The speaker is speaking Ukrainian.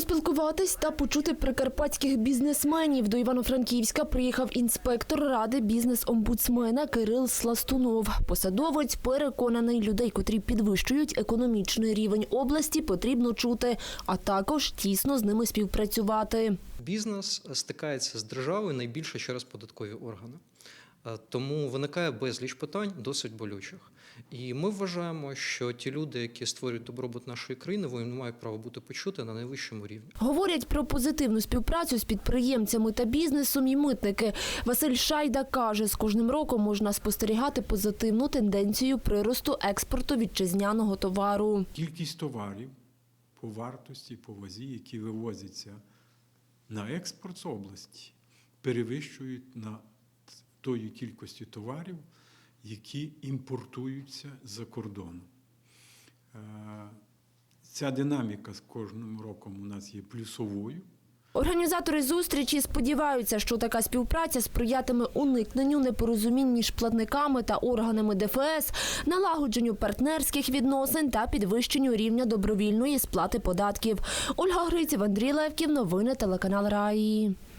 Поспілкуватись та почути прикарпатських бізнесменів до Івано-Франківська приїхав інспектор ради бізнес-омбудсмена Кирил Сластунов. Посадовець переконаний, людей, котрі підвищують економічний рівень області, потрібно чути, а також тісно з ними співпрацювати. Бізнес стикається з державою найбільше через податкові органи. Е, Тому виникає безліч питань досить болючих. І ми вважаємо, що ті люди, які створюють добробут нашої країни, вони мають право бути почути на найвищому рівні. Говорять про позитивну співпрацю з підприємцями та бізнесом і митники. Василь Шайда каже, з кожним роком можна спостерігати позитивну тенденцію приросту експорту вітчизняного товару. Кількість товарів по вартості, по вазі, які вивозяться на експорт з області, перевищують на тою кількості товарів, які імпортуються за кордону. Е, Ця динаміка з кожним роком у нас є плюсовою. Організатори зустрічі сподіваються, що така співпраця сприятиме уникненню непорозумінь між платниками та органами ДФС, налагодженню партнерських відносин та підвищенню рівня добровільної сплати податків. Ольга Гриців, Андрій Левків, новини телеканал Раї.